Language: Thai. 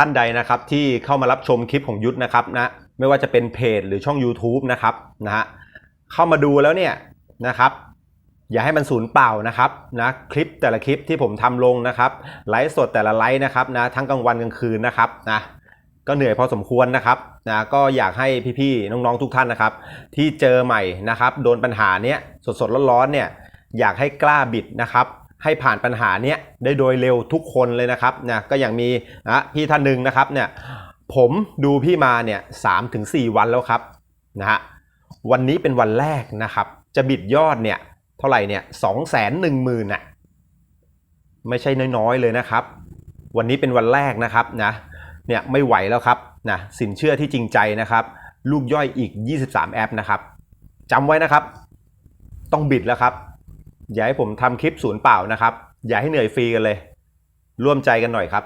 ท่านใดนะครับที่เข้ามารับชมคลิปของยุทธนะครับนะไม่ว่าจะเป็นเพจหรือช่อง YouTube นะครับนะฮะเข้ามาดูแล้วเนี่ยนะครับอย่าให้มันสูญเปล่านะครับนะคลิปแต่ละคลิปที่ผมทำลงนะครับไลฟ์สดแต่ละไลฟ์นะครับนะทั้งกลางวันกลางคืนนะครับนะก็เหนื่อยพอสมควรนะครับนะก็อยากให้พี่ๆน้องๆทุกท่านนะครับ ที่เจอใหม่นะครับ โดนปัญหาเนี้ยสดๆร้อนๆเนี่ยอยากให้กล้าบิดนะครับ ให้ผ่านปัญหาเนี้ยได้โดยเร็วทุกคนเลยนะครับนะก็อย่างมีนะพี่ท่านหนึ่งนะครับเนี่ยผมดูพี่มาเนี่ยสามถึงสี่วันแล้วครับนะฮะวันนี้เป็นวันแรกนะครับ จะบิดยอดเนี่ยเท่าไหร่เนี่ยสองแสนหนึ่งหมื่นน่ะไม่ใช่น้อยๆเลยนะครับ วันนี้เป็นวันแรกนะครับนะเนี่ยไม่ไหวแล้วครับนะสินเชื่อที่จริงใจนะครับ ลูกย่อยอีก 23 แอปนะครับจำไว้นะครับ ต้องบิดแล้วครับ อย่าให้ผมทำคลิปศูนย์เปล่านะครับ อย่าให้เหนื่อยฟรีกันเลย ร่วมใจกันหน่อยครับ